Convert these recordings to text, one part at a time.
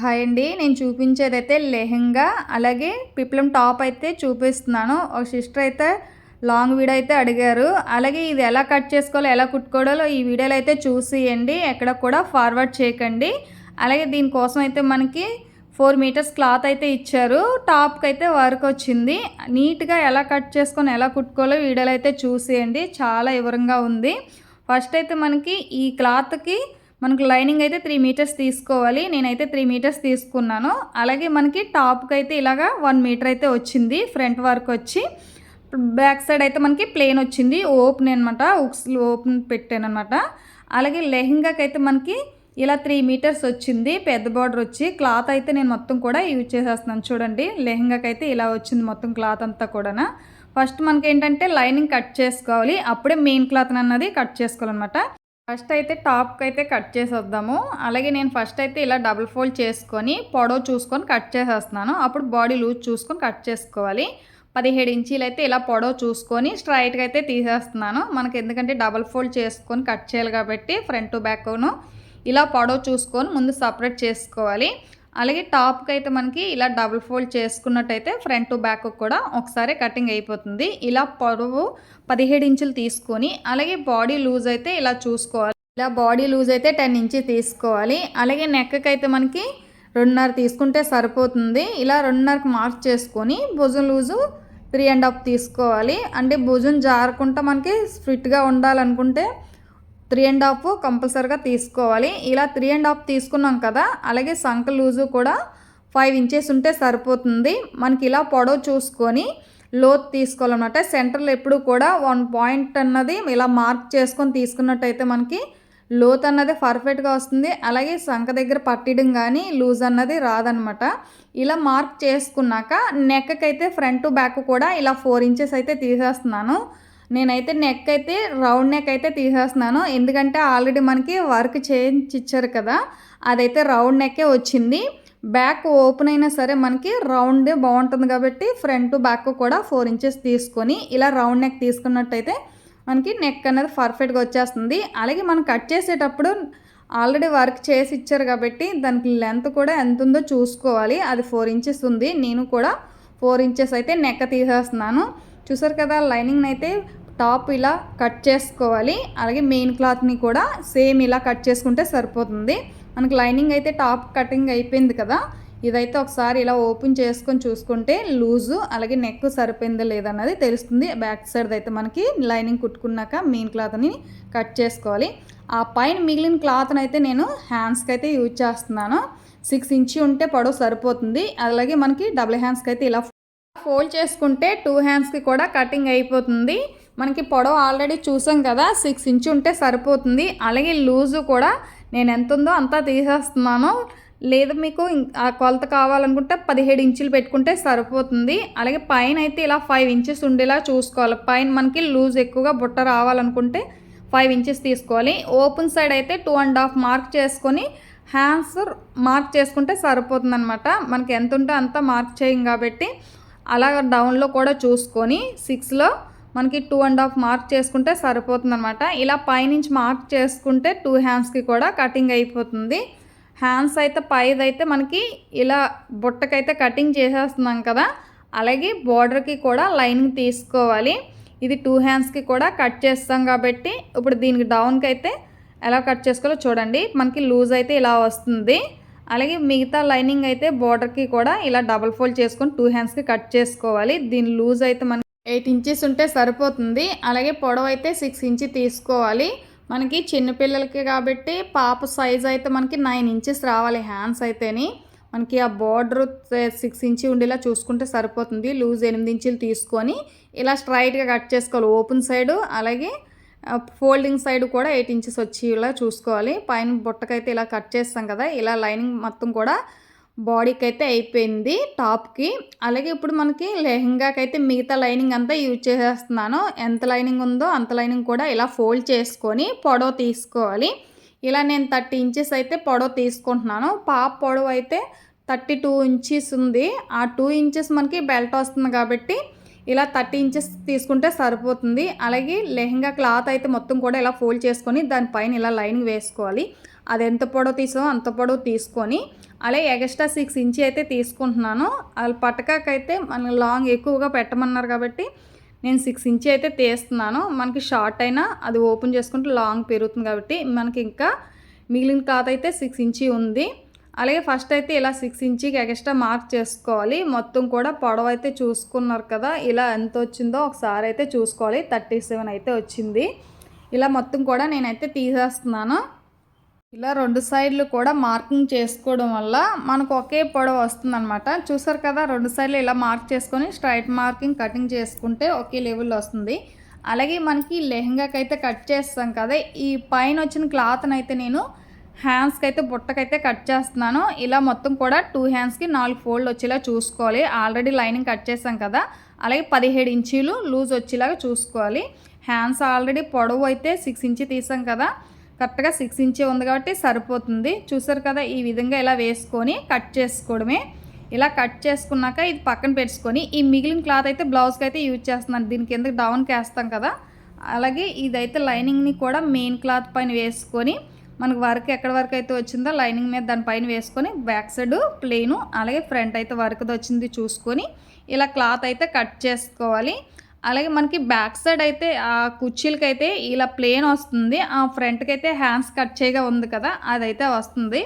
Hi అండి. నేను చూపించేది అయితే లెహెంగా అలాగే పిప్లం టాప్ అయితే చూపిస్తున్నాను. ఒక సిస్టర్ అయితే లాంగ్ వీడియో అయితే అడిగారు. అలాగే ఇది ఎలా కట్ చేసుకోవాలో ఎలా కుట్టుకోవాలో ఈ వీడియోలో అయితే చూసియండి. ఎక్కడ కూడా ఫార్వర్డ్ చేయకండి. అలాగే దీనికోసం అయితే మనకి ఫోర్ మీటర్స్ క్లాత్ అయితే ఇచ్చారు. టాప్కి అయితే వర్క్ వచ్చింది. నీట్గా ఎలా కట్ చేసుకొని ఎలా కుట్టుకోవాలో వీడియోలో అయితే చూసేయండి. చాలా వివరంగా ఉంది. ఫస్ట్ అయితే మనకి ఈ క్లాత్కి మనకు లైనింగ్ అయితే త్రీ మీటర్స్ తీసుకోవాలి. నేనైతే త్రీ మీటర్స్ తీసుకున్నాను. అలాగే మనకి టాప్కి అయితే ఇలాగా వన్ మీటర్ అయితే వచ్చింది ఫ్రంట్ వర్క్ వచ్చి. బ్యాక్ సైడ్ అయితే మనకి ప్లేన్ వచ్చింది. ఓపెన్ అనమాట ఉక్స్ ఓపెన్ పెట్టాను అనమాట అలాగే లెహంగాకి అయితే మనకి ఇలా త్రీ మీటర్స్ వచ్చింది. పెద్ద బార్డర్ వచ్చి క్లాత్ అయితే నేను మొత్తం కూడా యూజ్ చేసేస్తున్నాను. చూడండి లెహంగాకి అయితే ఇలా వచ్చింది మొత్తం క్లాత్ అంతా కూడా ఫస్ట్ మనకి ఏంటంటే లైనింగ్ కట్ చేసుకోవాలి. అప్పుడే మెయిన్ క్లాత్ అన్నది కట్ చేసుకోవాలన్నమాట. ఫస్ట్ అయితే టాప్కి అయితే కట్ చేసేద్దాము. అలాగే నేను ఫస్ట్ అయితే ఇలా డబుల్ ఫోల్డ్ చేసుకొని పొడవు చూసుకొని కట్ చేసేస్తున్నాను. అప్పుడు బాడీ లూజ్ చూసుకొని కట్ చేసుకోవాలి. పదిహేడు ఇంచీలు అయితే ఇలా పొడవు చూసుకొని స్ట్రైట్గా అయితే తీసేస్తున్నాను. మనకి ఎందుకంటే డబుల్ ఫోల్డ్ చేసుకొని కట్ చేయాలి కాబట్టి ఫ్రంట్ టు బ్యాక్ను ఇలా పొడవు చూసుకొని ముందు సపరేట్ చేసుకోవాలి. అలాగే టాప్కి అయితే మనకి ఇలా డబుల్ ఫోల్డ్ చేసుకున్నట్టయితే ఫ్రంట్ టు బ్యాక్ కూడా ఒకసారి కటింగ్ అయిపోతుంది. ఇలా పొడవు పదిహేడు ఇంచులు తీసుకొని అలాగే బాడీ లూజ్ అయితే ఇలా చూసుకోవాలి. ఇలా బాడీ లూజ్ అయితే టెన్ ఇంచి తీసుకోవాలి. అలాగే నెక్కకి అయితే మనకి రెండున్నర తీసుకుంటే సరిపోతుంది. ఇలా రెండున్నరకు మార్క్ చేసుకొని భుజం లూజు త్రీ అండ్ హాఫ్ తీసుకోవాలి. అంటే భుజం జారకుండా మనకి ఫిట్గా ఉండాలనుకుంటే త్రీ అండ్ హాఫ్ కంపల్సరీగా తీసుకోవాలి. ఇలా త్రీ అండ్ హాఫ్ తీసుకున్నాం కదా అలాగే సంక లూజు కూడా ఫైవ్ ఇంచెస్ ఉంటే సరిపోతుంది. మనకి ఇలా పొడవు చూసుకొని లోత్ తీసుకోవాలన్నమాట. సెంటర్లో ఎప్పుడు కూడా వన్ పాయింట్ అన్నది ఇలా మార్క్ చేసుకొని తీసుకున్నట్టయితే మనకి లోత్ అన్నది పర్ఫెక్ట్గా వస్తుంది. అలాగే సంక దగ్గర పట్టిడం కానీ లూజ్ అన్నది రాదనమాట ఇలా మార్క్ చేసుకున్నాక నెక్కకైతే ఫ్రంట్ టు బ్యాక్ కూడా ఇలా ఫోర్ ఇంచెస్ అయితే తీసేస్తున్నాను. నేనైతే నెక్ అయితే రౌండ్ నెక్ అయితే తీసేస్తున్నాను. ఎందుకంటే ఆల్రెడీ మనకి వర్క్ చేయించి ఇచ్చారు కదా. అదైతే రౌండ్ నెక్కే వచ్చింది. బ్యాక్ ఓపెన్ అయినా సరే మనకి రౌండ్ బాగుంటుంది కాబట్టి ఫ్రంట్ బ్యాక్ కూడా ఫోర్ ఇంచెస్ తీసుకొని ఇలా రౌండ్ నెక్ తీసుకున్నట్టయితే మనకి నెక్ అనేది పర్ఫెక్ట్గా వచ్చేస్తుంది. అలాగే మనం కట్ చేసేటప్పుడు ఆల్రెడీ వర్క్ చేసి ఇచ్చారు కాబట్టి దానికి లెంత్ కూడా ఎంత ఉందో చూసుకోవాలి. అది ఫోర్ ఇంచెస్ ఉంది. నేను కూడా ఫోర్ ఇంచెస్ అయితే నెక్క తీసేస్తున్నాను. చూసారు కదా లైనింగ్ అయితే టాప్ ఇలా కట్ చేసుకోవాలి. అలాగే మెయిన్ క్లాత్ని కూడా సేమ్ ఇలా కట్ చేసుకుంటే సరిపోతుంది. మనకు లైనింగ్ అయితే టాప్ కటింగ్ అయిపోయింది కదా. ఇదైతే ఒకసారి ఇలా ఓపెన్ చేసుకొని చూసుకుంటే లూజు అలాగే నెక్ సరిపోయిందో లేదన్నది తెలుస్తుంది. బ్యాక్ సైడ్ అయితే మనకి లైనింగ్ కుట్టుకున్నాక మెయిన్ క్లాత్ని కట్ చేసుకోవాలి. ఆ పైన మిగిలిన క్లాత్ని అయితే నేను హ్యాండ్స్కి అయితే యూజ్ చేస్తున్నాను. సిక్స్ ఇంచి ఉంటే పొడవు సరిపోతుంది. అలాగే మనకి డబుల్ హ్యాండ్స్కి అయితే ఇలా ఫోల్డ్ చేసుకుంటే టూ హ్యాండ్స్కి కూడా కటింగ్ అయిపోతుంది. మనకి పొడవు ఆల్రెడీ చూసాం కదా సిక్స్ ఇంచు ఉంటే సరిపోతుంది. అలాగే లూజు కూడా నేను ఎంత ఉందో అంతా తీసేస్తున్నాను. లేదు మీకు ఆ కొలత కావాలనుకుంటే పదిహేడు ఇంచులు పెట్టుకుంటే సరిపోతుంది. అలాగే పైన అయితే ఇలా ఫైవ్ ఇంచెస్ ఉండేలా చూసుకోవాలి. పైన మనకి లూజ్ ఎక్కువగా బుట్ట రావాలనుకుంటే ఫైవ్ ఇంచెస్ తీసుకోవాలి. ఓపెన్ సైడ్ అయితే టూ అండ్ హాఫ్ మార్క్ చేసుకొని హ్యాండ్స్ మార్క్ చేసుకుంటే సరిపోతుంది అనమాట మనకి ఎంత ఉంటే అంత మార్క్ చేయం కాబట్టి అలాగ డౌన్లో కూడా చూసుకొని సిక్స్లో మనకి టూ అండ్ హాఫ్ మార్క్ చేసుకుంటే సరిపోతుంది అనమాట ఇలా పైనుంచి మార్క్ చేసుకుంటే టూ హ్యాండ్స్కి కూడా కటింగ్ అయిపోతుంది. హ్యాండ్స్ అయితే పైదైతే మనకి ఇలా బుట్టకైతే కటింగ్ చేసేస్తున్నాం కదా. అలాగే బార్డర్కి కూడా లైనింగ్ తీసుకోవాలి. ఇది టూ హ్యాండ్స్కి కూడా కట్ చేస్తాం కాబట్టి ఇప్పుడు దీనికి డౌన్కి అయితే ఎలా కట్ చేసుకోవాలో చూడండి. మనకి లూజ్ అయితే ఇలా వస్తుంది. అలాగే మిగతా లైనింగ్ అయితే బార్డర్కి కూడా ఇలా డబల్ ఫోల్డ్ చేసుకొని టూ హ్యాండ్స్కి కట్ చేసుకోవాలి. దీని లూజ్ అయితే మనకి ఎయిట్ ఇంచెస్ ఉంటే సరిపోతుంది. అలాగే పొడవు అయితే సిక్స్ ఇంచి తీసుకోవాలి. మనకి చిన్నపిల్లలకి కాబట్టి పాప సైజ్ అయితే మనకి నైన్ ఇంచెస్ రావాలి హ్యాండ్స్ అయితేని. మనకి ఆ బార్డర్ సిక్స్ ఇంచి ఉండేలా చూసుకుంటే సరిపోతుంది. లూజ్ ఎనిమిది ఇంచులు తీసుకొని ఇలా స్ట్రైట్గా కట్ చేసుకోవాలి. ఓపెన్ సైడు అలాగే ఫోల్డింగ్ సైడ్ కూడా ఎయిట్ ఇంచెస్ వచ్చి ఇలా చూసుకోవాలి. పైన బుట్టకైతే ఇలా కట్ చేస్తాం కదా ఇలా లైనింగ్ మొత్తం కూడా బాడీకి అయితే అయిపోయింది టాప్కి. అలాగే ఇప్పుడు మనకి లెహంగాకి అయితే మిగతా లైనింగ్ అంతా యూజ్ చేసేస్తున్నాను. ఎంత లైనింగ్ ఉందో అంత లైనింగ్ కూడా ఇలా ఫోల్డ్ చేసుకొని పొడవు తీసుకోవాలి. ఇలా నేను థర్టీ ఇంచెస్ అయితే పొడవు తీసుకుంటున్నాను. పాప పొడవు అయితే థర్టీ టూ ఇంచెస్ ఉంది. ఆ టూ ఇంచెస్ మనకి బెల్ట్ వస్తుంది కాబట్టి ఇలా థర్టీ ఇంచెస్ తీసుకుంటే సరిపోతుంది. అలాగే లెహంగా క్లాత్ అయితే మొత్తం కూడా ఇలా ఫోల్డ్ చేసుకొని దానిపైన ఇలా లైనింగ్ వేసుకోవాలి. అది ఎంత పొడవు తీసామో అంత పొడవు తీసుకొని అలాగే ఎగస్ట్రా సిక్స్ ఇంచి అయితే తీసుకుంటున్నాను. వాళ్ళు పట్టకాకైతే మన లాంగ్ ఎక్కువగా పెట్టమన్నారు కాబట్టి నేను సిక్స్ ఇంచి అయితే తీస్తున్నాను. మనకి షార్ట్ అయినా అది ఓపెన్ చేసుకుంటే లాంగ్ పెరుగుతుంది కాబట్టి మనకి ఇంకా మిగిలిన క్లాత్ అయితే సిక్స్ ఇంచి ఉంది. అలాగే ఫస్ట్ అయితే ఇలా సిక్స్ ఇంచికి ఎక్స్ట్రా మార్క్ చేసుకోవాలి. మొత్తం కూడా పొడవు అయితే చూసుకున్నారు కదా ఇలా ఎంత వచ్చిందో ఒకసారి అయితే చూసుకోవాలి. థర్టీ సెవెన్ అయితే వచ్చింది. ఇలా మొత్తం కూడా నేనైతే తీసేస్తున్నాను. ఇలా రెండు సైడ్లు కూడా మార్కింగ్ చేసుకోవడం వల్ల మనకు ఒకే పొడవు వస్తుందన్నమాట. చూసారు కదా రెండు సైడ్లు ఇలా మార్క్ చేసుకొని స్ట్రైట్ మార్కింగ్ కటింగ్ చేసుకుంటే ఒకే లెవెల్లో వస్తుంది. అలాగే మనకి లెహంగాకి అయితే కట్ చేస్తాం కదా ఈ పైన వచ్చిన క్లాత్ని అయితే నేను హ్యాండ్స్కి అయితే బుట్టకైతే కట్ చేస్తున్నాను. ఇలా మొత్తం కూడా టూ హ్యాండ్స్కి నాలుగు ఫోల్డ్ వచ్చేలా చూసుకోవాలి. ఆల్రెడీ లైనింగ్ కట్ చేసాం కదా అలాగే పదిహేడు ఇంచీలు లూజ్ వచ్చేలాగా చూసుకోవాలి. హ్యాండ్స్ ఆల్రెడీ పొడవు అయితే సిక్స్ ఇంచి తీసాం కదా కరెక్ట్గా సిక్స్ ఇంచే ఉంది కాబట్టి సరిపోతుంది. చూసారు కదా ఈ విధంగా ఇలా వేసుకొని కట్ చేసుకోవడమే. ఇలా కట్ చేసుకున్నాక ఇది పక్కన పెట్టుకొని ఈ మిగిలిన క్లాత్ అయితే బ్లౌజ్కి అయితే యూజ్ చేస్తున్నాను. దీని కింద డౌన్కి వేస్తాం కదా. అలాగే ఇదైతే లైనింగ్ని కూడా మెయిన్ క్లాత్ పైన వేసుకొని మనకు వర్క్ ఎక్కడ వరకు అయితే వచ్చిందో లైనింగ్ మీద దానిపైన వేసుకొని బ్యాక్ సైడ్ ప్లెయిన్ అలాగే ఫ్రంట్ అయితే వర్క్ది వచ్చింది చూసుకొని ఇలా క్లాత్ అయితే కట్ చేసుకోవాలి. అలాగే మనకి బ్యాక్ సైడ్ అయితే ఆ కుర్చీలకి అయితే ఇలా ప్లేన్ వస్తుంది. ఆ ఫ్రంట్కి అయితే హ్యాండ్స్ కట్ చేయగా ఉంది కదా అదైతే వస్తుంది.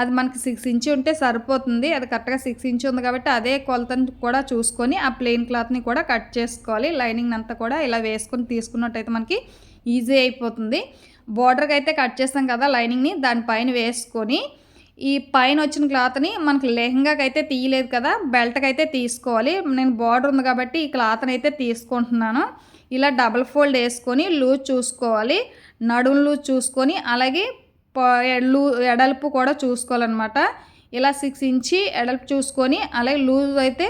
అది మనకి సిక్స్ ఇంచ్ ఉంటే సరిపోతుంది. అది కరెక్ట్గా సిక్స్ ఇంచ్ ఉంది కాబట్టి అదే కొలతను కూడా చూసుకొని ఆ ప్లెయిన్ క్లాత్ని కూడా కట్ చేసుకోవాలి. లైనింగ్ అంతా కూడా ఇలా వేసుకొని తీసుకున్నట్టయితే మనకి ఈజీ అయిపోతుంది. బోర్డర్కి అయితే కట్ చేస్తాం కదా లైనింగ్ని దానిపైన వేసుకొని ఈ పైన వచ్చిన క్లాత్ని మనకి లెహంగాకి అయితే తీయలేదు కదా బెల్ట్కి అయితే తీసుకోవాలి. నేను బార్డర్ ఉంది కాబట్టి ఈ క్లాత్ని అయితే తీసుకుంటున్నాను. ఇలా డబల్ ఫోల్డ్ వేసుకొని లూజ్ చూసుకోవాలి. నడుము లూజ్ చూసుకొని అలాగే లూ ఎడల్పు కూడా చూసుకోవాలన్నమాట. ఇలా సిక్స్ ఇంచి ఎడల్పు చూసుకొని అలాగే లూజ్ అయితే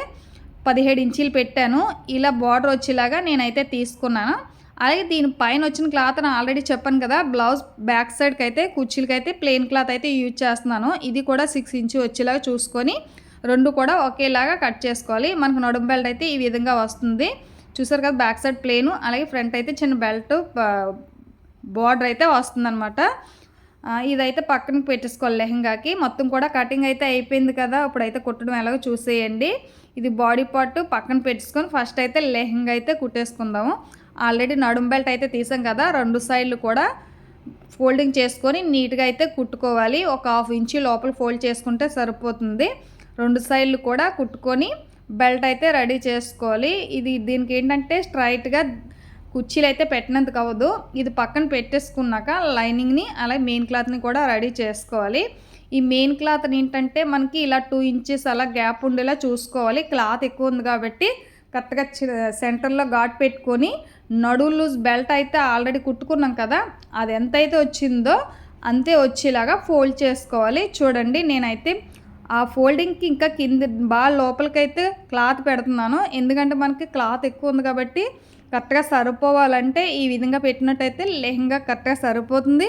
పదిహేడు ఇంచీలు పెట్టాను. ఇలా బార్డర్ వచ్చేలాగా నేనైతే తీసుకున్నాను. అలాగే దీని పైన వచ్చిన క్లాత్ నేను ఆల్రెడీ చెప్పాను కదా బ్లౌజ్ బ్యాక్ సైడ్కి అయితే కుర్చీలకి అయితే ప్లెయిన్ క్లాత్ అయితే యూజ్ చేస్తున్నాను. ఇది కూడా సిక్స్ ఇంచ్ వచ్చేలాగా చూసుకొని రెండు కూడా ఒకేలాగా కట్ చేసుకోవాలి. మనకు నడుం బెల్ట్ అయితే ఈ విధంగా వస్తుంది. చూసారు కదా బ్యాక్ సైడ్ ప్లేను అలాగే ఫ్రంట్ అయితే చిన్న బెల్ట్ బార్డర్ అయితే వస్తుందన్నమాట. ఇదైతే పక్కనకి పెట్టేసుకోవాలి లెహంగాకి. మొత్తం కూడా కటింగ్ అయితే అయిపోయింది కదా ఇప్పుడైతే కుట్టడం ఎలాగో చూసేయండి. ఇది బాడీ పార్ట్ పక్కన పెట్టుకొని ఫస్ట్ అయితే లెహంగా అయితే కుట్టేసుకుందాము. ఆల్రెడీ నడుం బెల్ట్ అయితే తీసాం కదా రెండు సైడ్లు కూడా ఫోల్డింగ్ చేసుకొని నీట్గా అయితే కుట్టుకోవాలి. ఒక హాఫ్ ఇంచు లోపల ఫోల్డ్ చేసుకుంటే సరిపోతుంది. రెండు సైడ్లు కూడా కుట్టుకొని బెల్ట్ అయితే రెడీ చేసుకోవాలి. ఇది దీనికి ఏంటంటే స్ట్రైట్గా కుర్చీలు అయితే పెట్టినందుకు అవ్వదు ఇది పక్కన పెట్టేసుకున్నాక లైనింగ్ని అలాగే మెయిన్ క్లాత్ని కూడా రెడీ చేసుకోవాలి. ఈ మెయిన్ క్లాత్ ఏంటంటే మనకి ఇలా టూ ఇంచెస్ అలా గ్యాప్ ఉండేలా చూసుకోవాలి. క్లాత్ ఎక్కువ ఉంది కాబట్టి కరెక్ట్గా సెంటర్లో ఘాట్ పెట్టుకొని నడు లూజ్ బెల్ట్ అయితే ఆల్రెడీ కుట్టుకున్నాం కదా అది ఎంతైతే వచ్చిందో అంతే వచ్చేలాగా ఫోల్డ్ చేసుకోవాలి. చూడండి నేనైతే ఆ ఫోల్డింగ్కి ఇంకా కింద బాగా లోపలికైతే క్లాత్ పెడుతున్నాను. ఎందుకంటే మనకి క్లాత్ ఎక్కువ ఉంది కాబట్టి కరెక్ట్గా సరిపోవాలంటే ఈ విధంగా పెట్టినట్టయితే లెహంగా కరెక్ట్గా సరిపోతుంది.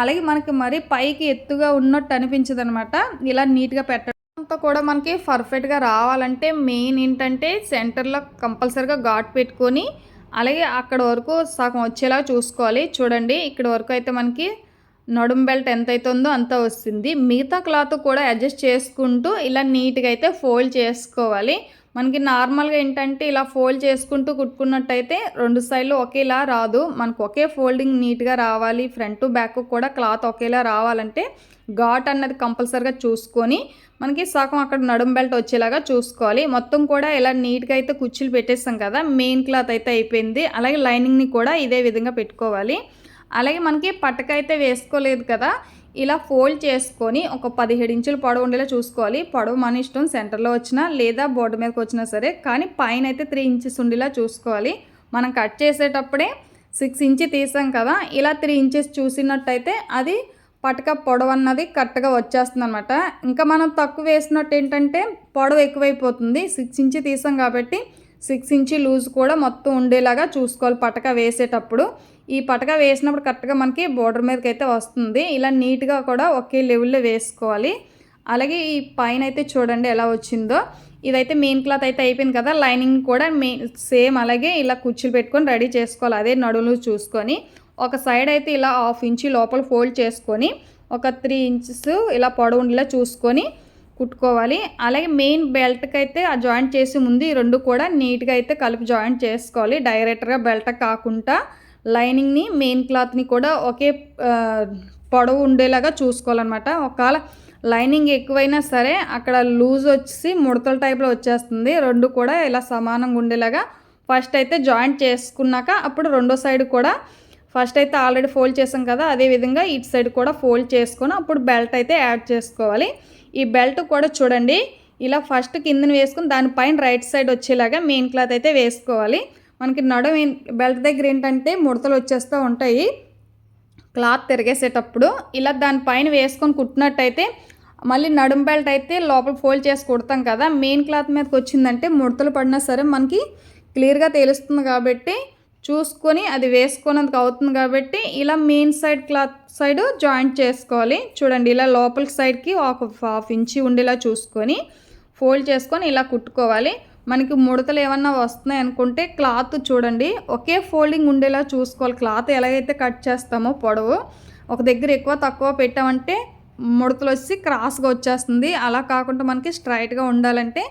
అలాగే మనకి మరీ పైకి ఎత్తుగా ఉన్నట్టు అనిపించదు అనమాట ఇలా నీట్గా పెట్టడం అంతా కూడా మనకి పర్ఫెక్ట్గా రావాలంటే మెయిన్ ఏంటంటే సెంటర్లో కంపల్సరీగా ఘాట్ పెట్టుకొని అలాగే అక్కడ వరకు సగం వచ్చేలా చూసుకోవాలి. చూడండి ఇక్కడ వరకు అయితే మనకి నడుం బెల్ట్ ఎంత అవుతుందో అంత వస్తుంది. మిగతా క్లాత్ కూడా అడ్జస్ట్ చేసుకుంటూ ఇలా నీట్గా అయితే ఫోల్డ్ చేసుకోవాలి. మనకి నార్మల్గా ఏంటంటే ఇలా ఫోల్డ్ చేసుకుంటూ కుట్టుకున్నట్టయితే రెండు సైడ్లు ఒకేలా రాదు. మనకు ఒకే ఫోల్డింగ్ నీట్గా రావాలి. ఫ్రంట్ బ్యాక్ కూడా క్లాత్ ఒకేలా రావాలంటే ఘాట్ అన్నది కంపల్సరిగా చూసుకొని మనకి సగం అక్కడ నడుం బెల్ట్ వచ్చేలాగా చూసుకోవాలి. మొత్తం కూడా ఇలా నీట్గా అయితే కుర్చీలు పెట్టేస్తాం కదా మెయిన్ క్లాత్ అయితే అయిపోయింది. అలాగే లైనింగ్ని కూడా ఇదే విధంగా పెట్టుకోవాలి. అలాగే మనకి పట్టక అయితే వేసుకోలేదు కదా ఇలా ఫోల్డ్ చేసుకొని ఒక పదిహేడు ఇంచులు పొడవు ఉండేలా చూసుకోవాలి. పొడవు మన ఇష్టం సెంటర్లో వచ్చినా లేదా బోర్డు మీదకి వచ్చినా సరే కానీ పైన అయితే త్రీ ఇంచెస్ ఉండేలా చూసుకోవాలి. మనం కట్ చేసేటప్పుడే సిక్స్ ఇంచి తీసాం కదా ఇలా త్రీ ఇంచెస్ చూసినట్టయితే అది పటక పొడవు అన్నది కరెక్ట్గా వచ్చేస్తుంది అనమాట ఇంకా మనం తక్కువ వేసినట్టు ఏంటంటే పొడవు ఎక్కువైపోతుంది. సిక్స్ ఇంచి తీసాం కాబట్టి సిక్స్ ఇంచి లూజ్ కూడా మొత్తం ఉండేలాగా చూసుకోవాలి పటక వేసేటప్పుడు. ఈ పటక వేసినప్పుడు కరెక్ట్గా మనకి బోర్డర్ మీదకి అయితే వస్తుంది. ఇలా నీట్గా కూడా ఒకే లెవెల్లో వేసుకోవాలి. అలాగే ఈ పైన అయితే చూడండి ఎలా వచ్చిందో. ఇదైతే మెయిన్ క్లాత్ అయితే అయిపోయింది కదా లైనింగ్ కూడా మెయిన్ సేమ్ అలాగే ఇలా కుర్చీలు పెట్టుకొని రెడీ చేసుకోవాలి. అదే నడువులు చూసుకొని. ఒక సైడ్ అయితే ఇలా హాఫ్ ఇంచు లోపల ఫోల్డ్ చేసుకొని ఒక త్రీ ఇంచెస్ ఇలా పొడవు ఉండేలా చూసుకొని కుట్టుకోవాలి. అలాగే మెయిన్ బెల్ట్కి అయితే ఆ జాయింట్ చేసి ముందు ఈ రెండు కూడా నీట్గా అయితే కలిపి జాయింట్ చేసుకోవాలి. డైరెక్ట్గా బెల్ట్ కాకుండా లైనింగ్ని మెయిన్ క్లాత్ని కూడా ఒకే పొడవు ఉండేలాగా చూసుకోవాలన్నమాట. ఒకవేళ లైనింగ్ ఎక్కువైనా సరే అక్కడ లూజ్ వచ్చి ముడతల టైప్లో వచ్చేస్తుంది. రెండు కూడా ఇలా సమానంగా ఉండేలాగా ఫస్ట్ అయితే జాయింట్ చేసుకున్నాక అప్పుడు రెండో సైడ్ కూడా ఫస్ట్ అయితే ఆల్రెడీ ఫోల్డ్ చేసాం కదా అదే విధంగా ఇటు సైడ్ కూడా ఫోల్డ్ చేసుకొని అప్పుడు బెల్ట్ అయితే యాడ్ చేసుకోవాలి. ఈ బెల్ట్ కూడా చూడండి ఇలా ఫస్ట్ కిందన వేసుకుని దానిపైన రైట్ సైడ్ వచ్చేలాగా మెయిన్ క్లాత్ అయితే వేసుకోవాలి. మనకి నడుం బెల్ట్ దగ్గర ఏంటంటే ముడతలు వచ్చేస్తూ ఉంటాయి. క్లాత్ తిరిగేసేటప్పుడు ఇలా దానిపైన వేసుకొని కుట్టినట్టయితే మళ్ళీ నడుం బెల్ట్ అయితే లోపల ఫోల్డ్ చేసి కుడతాం కదా మెయిన్ క్లాత్ మీదకి వచ్చిందంటే ముడతలు పడినా సరే మనకి క్లియర్గా తెలుస్తుంది కాబట్టి చూసుకొని అది వేసుకున్నందుకు అవుతుంది కాబట్టి ఇలా main side cloth side joint చేసుకోవాలి. చూడండి ఇలా లోపల సైడ్కి ఒక హాఫ్ ఇంచి ఉండేలా చూసుకొని ఫోల్డ్ చేసుకొని ఇలా కుట్టుకోవాలి. మనకి ముడతలు ఏమన్నా వస్తున్నాయి అనుకుంటే క్లాత్ చూడండి ఒకే ఫోల్డింగ్ ఉండేలా చూసుకోవాలి. క్లాత్ ఎలాగైతే కట్ చేస్తామో పొడవు ఒక దగ్గర ఎక్కువ తక్కువ పెట్టామంటే ముడతలు వచ్చి క్రాస్గా వచ్చేస్తుంది. అలా కాకుండా మనకి స్ట్రైట్గా ఉండాలంటే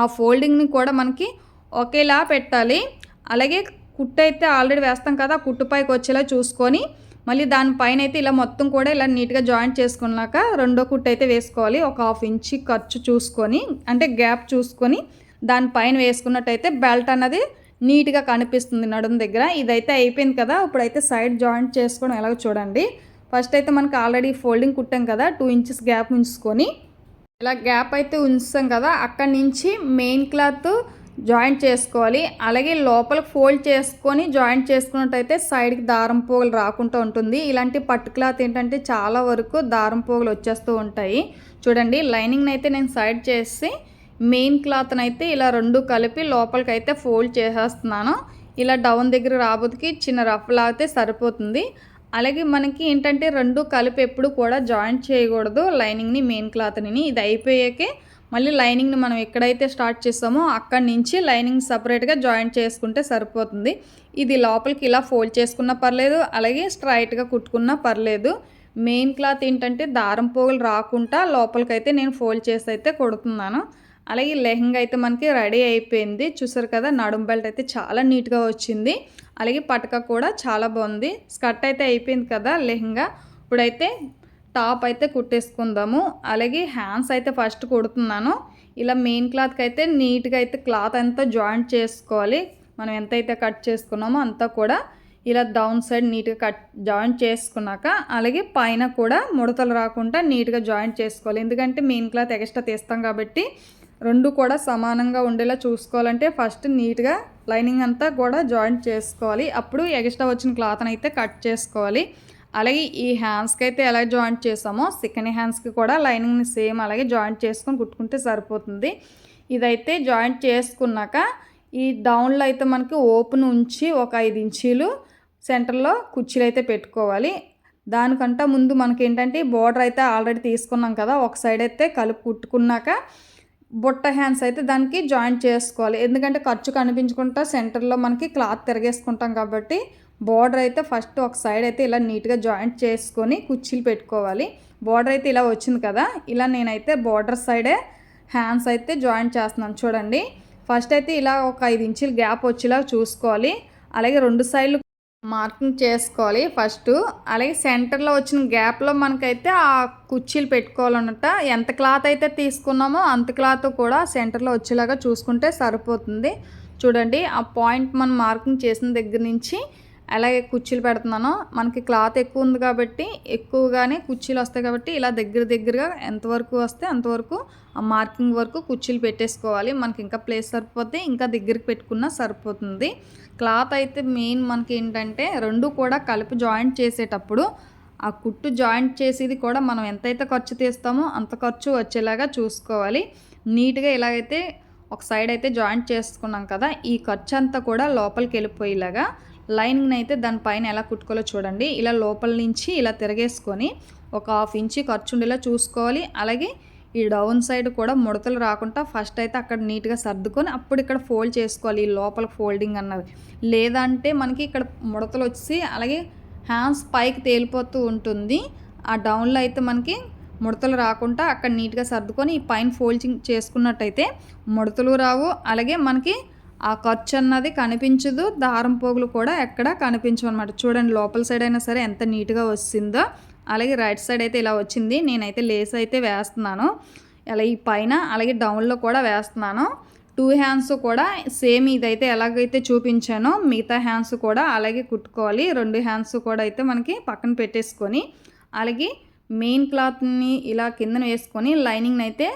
ఆ ఫోల్డింగ్ని కూడా మనకి ఒకేలా పెట్టాలి. అలాగే కుట్టు అయితే ఆల్రెడీ వేస్తాం కదా ఆ కుట్టు పైకి వచ్చేలా చూసుకొని మళ్ళీ దానిపైన అయితే ఇలా మొత్తం కూడా ఇలా నీట్గా జాయింట్ చేసుకున్నాక రెండో కుట్టు అయితే వేసుకోవాలి. ఒక హాఫ్ ఇంచి ఖర్చు చూసుకొని అంటే గ్యాప్ చూసుకొని దానిపైన వేసుకున్నట్టయితే బెల్ట్ అన్నది నీట్గా కనిపిస్తుంది నడుము దగ్గర. ఇదైతే అయిపోయింది కదా ఇప్పుడైతే సైడ్ జాయింట్ చేసుకోవడం ఎలాగో చూడండి. ఫస్ట్ అయితే మనకు ఆల్రెడీ ఫోల్డింగ్ కుట్టాం కదా టూ ఇంచెస్ గ్యాప్ ఉంచుకొని. ఇలా గ్యాప్ అయితే ఉంచుతాం కదా అక్కడి నుంచి మెయిన్ క్లాత్ జాయింట్ చేసుకోవాలి. అలాగే లోపలికి ఫోల్డ్ చేసుకొని జాయింట్ చేసుకున్నట్టయితే సైడ్కి దారం పోగులు రాకుండా ఉంటుంది. ఇలాంటి పట్టు క్లాత్ ఏంటంటే చాలా వరకు దారం పోగులు వచ్చేస్తూ ఉంటాయి. చూడండి లైనింగ్ అయితే నేను సైడ్ చేసి మెయిన్ క్లాత్ని అయితే ఇలా రెండు కలిపి లోపలికి అయితే ఫోల్డ్ చేసేస్తున్నాను. ఇలా డౌన్ దగ్గర రాబోతుకి చిన్న రఫ్ లాగితే సరిపోతుంది. అలాగే మనకి ఏంటంటే రెండు కలిపి ఎప్పుడు కూడా జాయింట్ చేయకూడదు లైనింగ్ని మెయిన్ క్లాత్ని. ఇది అయిపోయాకే మళ్ళీ లైనింగ్ని మనం ఎక్కడైతే స్టార్ట్ చేస్తామో అక్కడి నుంచి లైనింగ్ సపరేట్గా జాయింట్ చేసుకుంటే సరిపోతుంది. ఇది లోపలికి ఇలా ఫోల్డ్ చేసుకున్నా పర్లేదు అలాగే స్ట్రైట్గా కుట్టుకున్నా పర్లేదు. మెయిన్ క్లాత్ ఏంటంటే దారం పోగులు రాకుండా లోపలికైతే నేను ఫోల్డ్ చేసి అయితే కుడుతున్నాను. అలాగే లెహంగా అయితే మనకి రెడీ అయిపోయింది. చూసారు కదా నడుం బెల్ట్ అయితే చాలా నీట్గా వచ్చింది. అలాగే పటక కూడా చాలా బాగుంది. స్కర్ట్ అయితే అయిపోయింది కదా లెహంగా. ఇప్పుడైతే టాప్ అయితే కుట్టేసుకుందాము. అలాగే హ్యాండ్స్ అయితే ఫస్ట్ కుడుతున్నాను. ఇలా మెయిన్ క్లాత్కి అయితే నీట్గా అయితే క్లాత్ అంతా జాయింట్ చేసుకోవాలి. మనం ఎంతైతే కట్ చేసుకున్నామో అంతా కూడా ఇలా డౌన్ సైడ్ నీట్గా కట్ జాయింట్ చేసుకున్నాక అలాగే పైన కూడా ముడతలు రాకుండా నీట్గా జాయింట్ చేసుకోవాలి. ఎందుకంటే మెయిన్ క్లాత్ ఎక్స్ట్రా తీస్తాం కాబట్టి రెండు కూడా సమానంగా ఉండేలా చూసుకోవాలంటే ఫస్ట్ నీట్గా లైనింగ్ అంతా కూడా జాయింట్ చేసుకోవాలి. అప్పుడు ఎక్స్ట్రా వచ్చిన క్లాత్ని అయితే కట్ చేసుకోవాలి. అలాగే ఈ హ్యాండ్స్కి అయితే ఎలా జాయింట్ చేసామో సెకండ్ హ్యాండ్స్కి కూడా లైనింగ్ని సేమ్ అలాగే జాయింట్ చేసుకొని కుట్టుకుంటే సరిపోతుంది. ఇదైతే జాయింట్ చేసుకున్నాక ఈ డౌన్లో అయితే మనకి ఓపెన్ ఉంచి ఒక ఐదు ఇంచీలు సెంటర్లో కుర్చీలు అయితే పెట్టుకోవాలి. దానికంటే ముందు మనకి ఏంటంటే బోర్డర్ అయితే ఆల్రెడీ తీసుకున్నాం కదా ఒక సైడ్ అయితే కలిపి కుట్టుకున్నాక బుట్ట హ్యాండ్స్ అయితే దానికి జాయింట్ చేసుకోవాలి. ఎందుకంటే ఖర్చు కనిపించకుండా సెంటర్లో మనకి క్లాత్ తిరగేసుకుంటాం కాబట్టి బార్డర్ అయితే ఫస్ట్ ఒక సైడ్ అయితే ఇలా నీట్గా జాయింట్ చేసుకొని కుర్చీలు పెట్టుకోవాలి. బార్డర్ అయితే ఇలా వచ్చింది కదా ఇలా నేనైతే బార్డర్ సైడే హ్యాండ్స్ అయితే జాయింట్ చేస్తున్నాను చూడండి. ఫస్ట్ అయితే ఇలా ఒక ఐదు ఇంచులు గ్యాప్ వచ్చేలా చూసుకోవాలి. అలాగే రెండు సైడ్లు మార్కింగ్ చేసుకోవాలి ఫస్ట్ అలాగే సెంటర్లో వచ్చిన గ్యాప్లో మనకైతే ఆ కుర్చీలు పెట్టుకోవాలన్నట ఎంత క్లాత్ అయితే తీసుకున్నామో అంత క్లాత్ కూడా సెంటర్లో వచ్చేలాగా చూసుకుంటే సరిపోతుంది. చూడండి ఆ పాయింట్ మనం మార్కింగ్ చేసిన దగ్గర నుంచి అలాగే కుర్చీలు పెడుతున్నానో మనకి క్లాత్ ఎక్కువ ఉంది కాబట్టి ఎక్కువగానే కుర్చీలు వస్తాయి కాబట్టి ఇలా దగ్గర దగ్గరగా ఎంతవరకు వస్తే అంతవరకు ఆ మార్కింగ్ వరకు కుర్చీలు పెట్టేసుకోవాలి. మనకి ఇంకా ప్లేస్ సరిపోతే ఇంకా దగ్గరికి పెట్టుకున్నా సరిపోతుంది. క్లాత్ అయితే మెయిన్ మనకి ఏంటంటే రెండు కూడా కలిపి జాయింట్ చేసేటప్పుడు ఆ కుట్టు జాయింట్ చేసేది కూడా మనం ఎంతైతే ఖర్చు తీస్తామో అంత ఖర్చు వచ్చేలాగా చూసుకోవాలి. నీట్గా ఇలాగైతే ఒక సైడ్ అయితే జాయింట్ చేసుకున్నాం కదా ఈ ఖర్చు అంతా కూడా లోపలికి వెళ్ళిపోయేలాగా లైనింగ్ని అయితే దానిపైన ఎలా కుట్టుకోవాలో చూడండి. ఇలా లోపల నుంచి ఇలా తిరగేసుకొని ఒక హాఫ్ ఇంచి ఖర్చు ఉండేలా చూసుకోవాలి. అలాగే ఈ డౌన్ సైడ్ కూడా ముడతలు రాకుండా ఫస్ట్ అయితే అక్కడ నీట్గా సర్దుకొని అప్పుడు ఇక్కడ ఫోల్డ్ చేసుకోవాలి. ఈ లోపల ఫోల్డింగ్ అన్నది. లేదంటే మనకి ఇక్కడ ముడతలు వచ్చి అలాగే హ్యాండ్స్ పైకి తేలిపోతూ ఉంటుంది. ఆ డౌన్లో అయితే మనకి ముడతలు రాకుండా అక్కడ నీట్గా సర్దుకొని ఈ పైన ఫోల్డింగ్ చేసుకున్నట్టయితే ముడతలు రావు. అలాగే మనకి ఆ ఖర్చు అన్నది కనిపించదు దారం పోగులు కూడా ఎక్కడ కనిపించవు అనమాట చూడండి లోపల సైడ్ అయినా సరే ఎంత నీట్గా వస్తుందో అలాగే రైట్ సైడ్ అయితే ఇలా వచ్చింది. నేనైతే లేస్ అయితే వేస్తున్నాను. అలా ఈ పైన అలాగే డౌన్లో కూడా వేస్తున్నాను. టూ హ్యాండ్స్ కూడా సేమ్ ఇదైతే ఎలాగైతే చూపించానో మిగతా హ్యాండ్స్ కూడా అలాగే కుట్టుకోవాలి. రెండు హ్యాండ్స్ కూడా అయితే మనకి పక్కన పెట్టేసుకొని అలాగే మెయిన్ క్లాత్ని ఇలా కిందన వేసుకొని లైనింగ్ అయితే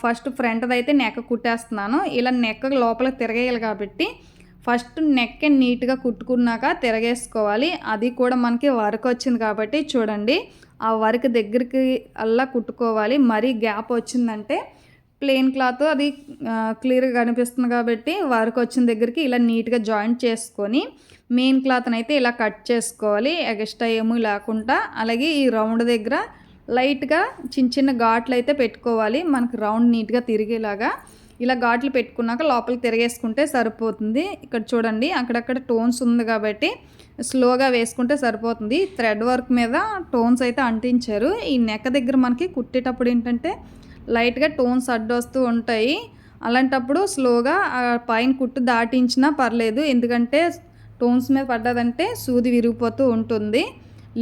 ఫస్ట్ ఫ్రంట్దైతే అయితే నెక్క కుట్టేస్తున్నాను. ఇలా నెక్క లోపల తిరగేయాలి కాబట్టి ఫస్ట్ నెక్ నీట్గా కుట్టుకున్నాక తిరగేసుకోవాలి. అది కూడా మనకి వర్క్ వచ్చింది కాబట్టి చూడండి. ఆ వర్క్ దగ్గరికి అలా కుట్టుకోవాలి. మరీ గ్యాప్ వచ్చిందంటే ప్లెయిన్ క్లాత్ అది క్లియర్గా కనిపిస్తుంది కాబట్టి వర్క్ వచ్చిన దగ్గరికి ఇలా నీట్గా జాయింట్ చేసుకొని మెయిన్ క్లాత్ని అయితే ఇలా కట్ చేసుకోవాలి. ఎక్స్ట్రా ఏమీ లేకుండా. అలాగే ఈ రౌండ్ దగ్గర లైట్గా చిన్న చిన్న ఘాట్లు అయితే పెట్టుకోవాలి. మనకు రౌండ్ నీట్గా తిరిగేలాగా. ఇలా ఘాట్లు పెట్టుకున్నాక లోపలికి తిరిగేసుకుంటే సరిపోతుంది. ఇక్కడ చూడండి అక్కడక్కడ టోన్స్ ఉంది కాబట్టి స్లోగా వేసుకుంటే సరిపోతుంది. థ్రెడ్ వర్క్ మీద టోన్స్ అయితే అంటించారు. ఈ నెక్క దగ్గర మనకి కుట్టేటప్పుడు ఏంటంటే లైట్గా టోన్స్ అడ్డొస్తూ ఉంటాయి. అలాంటప్పుడు స్లోగా పైన కుట్టు దాటించినా పర్లేదు. ఎందుకంటే టోన్స్ మీద పడ్డదంటే సూది విరిగిపోతూ ఉంటుంది.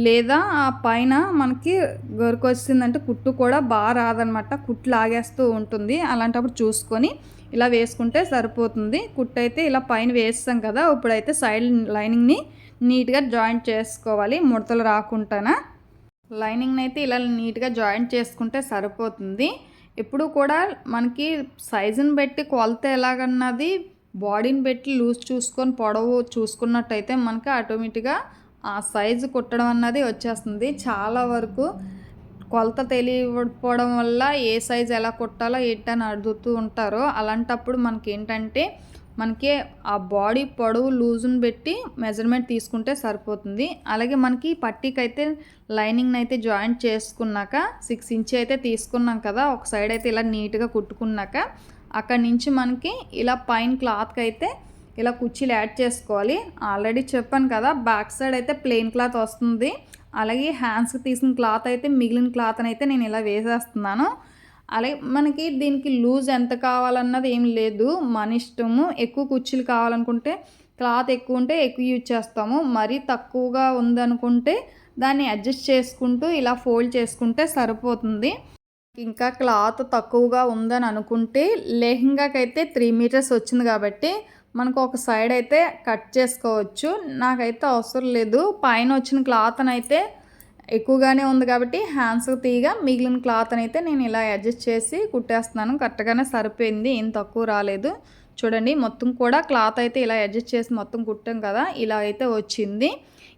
లేదా ఆ పైన మనకి గొరకు వచ్చిందంటే కుట్టు కూడా బాగా రాదనమాట. కుట్టు లాగేస్తూ ఉంటుంది. అలాంటప్పుడు చూసుకొని ఇలా వేసుకుంటే సరిపోతుంది. కుట్టు అయితే ఇలా పైన వేస్తాం కదా ఇప్పుడైతే సైడ్ లైనింగ్ని నీట్గా జాయింట్ చేసుకోవాలి. ముడతలు రాకుండానా లైనింగ్ని అయితే ఇలా నీట్గా జాయింట్ చేసుకుంటే సరిపోతుంది. ఎప్పుడు కూడా మనకి సైజుని బట్టి కొలత ఎలాగన్నది బాడీని పెట్టి లూజ్ చూసుకొని పొడవు చూసుకున్నట్టయితే మనకి ఆటోమేటిక్గా ఆ సైజు కుట్టడం అన్నది వచ్చేస్తుంది. చాలా వరకు కొలత తెలియకపోవడం వల్ల ఏ సైజు ఎలా కుట్టాలో ఏంటని అడుగుతూ ఉంటారో. అలాంటప్పుడు మనకి ఏంటంటే మనకి ఆ బాడీ పొడవు లూజుని పెట్టి మెజర్మెంట్ తీసుకుంటే సరిపోతుంది. అలాగే మనకి పట్టీకి అయితే లైనింగ్ని అయితే జాయింట్ చేసుకున్నాక సిక్స్ ఇంచ్ అయితే తీసుకున్నాం కదా ఒక సైడ్ అయితే ఇలా నీట్గా కుట్టుకున్నాక అక్కడి నుంచి మనకి ఇలా పైన క్లాత్కి అయితే ఇలా కుర్చీలు యాడ్ చేసుకోవాలి. ఆల్రెడీ చెప్పాను కదా బ్యాక్ సైడ్ అయితే ప్లెయిన్ క్లాత్ వస్తుంది. అలాగే హ్యాండ్స్కి తీసిన క్లాత్ అయితే మిగిలిన క్లాత్ అయితే నేను ఇలా వేసేస్తున్నాను. అలాగే మనకి దీనికి లూజ్ ఎంత కావాలన్నది ఏం లేదు. మన ఇష్టము ఎక్కువ కుర్చీలు కావాలనుకుంటే క్లాత్ ఎక్కువ ఉంటే ఎక్కువ యూజ్ చేస్తాము. మరీ తక్కువగా ఉందనుకుంటే దాన్ని అడ్జస్ట్ చేసుకుంటూ ఇలా ఫోల్డ్ చేసుకుంటే సరిపోతుంది. ఇంకా క్లాత్ తక్కువగా ఉందని అనుకుంటే లెహంగాకైతే త్రీ మీటర్స్ వచ్చింది కాబట్టి మనకు ఒక సైడ్ అయితే కట్ చేసుకోవచ్చు. నాకైతే అవసరం లేదు. పైన వచ్చిన క్లాత్ అయితే ఎక్కువగానే ఉంది కాబట్టి హ్యాండ్స్ తీగ మిగిలిన క్లాత్ అయితే నేను ఇలా అడ్జస్ట్ చేసి కుట్టేస్తున్నాను. కరెక్ట్గానే సరిపోయింది. ఏం తక్కువ రాలేదు. చూడండి మొత్తం కూడా క్లాత్ అయితే ఇలా అడ్జస్ట్ చేసి మొత్తం కుట్టాం కదా ఇలా అయితే వచ్చింది.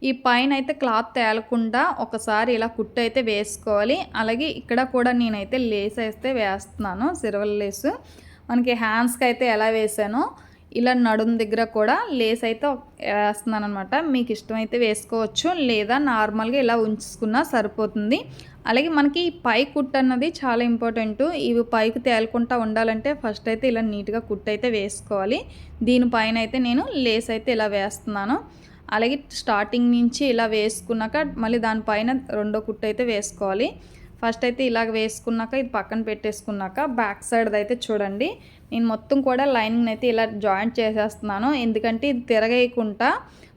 ఈ పైన అయితే క్లాత్ తేలకుండా ఒకసారి ఇలా కుట్టు అయితే వేసుకోవాలి. అలాగే ఇక్కడ కూడా నేనైతే లేస్ అయితే వేస్తున్నాను. సిరవల్ లేసు మనకి హ్యాండ్స్కి అయితే ఎలా వేసానో ఇలా నడుం దగ్గర కూడా లేస్ అయితే వేస్తున్నాను అనమాట మీకు ఇష్టమైతే వేసుకోవచ్చు. లేదా నార్మల్గా ఇలా ఉంచుకున్నా సరిపోతుంది. అలాగే మనకి ఈ పై కుట్ అన్నది చాలా ఇంపార్టెంట్. ఇవి పైకి తేలకుండా ఉండాలంటే ఫస్ట్ అయితే ఇలా నీట్గా కుట్ అయితే వేసుకోవాలి. దీనిపైన అయితే నేను లేస్ అయితే ఇలా వేస్తున్నాను. అలాగే స్టార్టింగ్ నుంచి ఇలా వేసుకున్నాక మళ్ళీ దానిపైన రెండో కుట్ అయితే వేసుకోవాలి. ఫస్ట్ అయితే ఇలాగ వేసుకున్నాక ఇది పక్కన పెట్టేసుకున్నాక బ్యాక్ సైడ్ అయితే చూడండి. నేను మొత్తం కూడా లైనింగ్ అయితే ఇలా జాయింట్ చేసేస్తున్నాను. ఎందుకంటే ఇది తిరగేయకుండా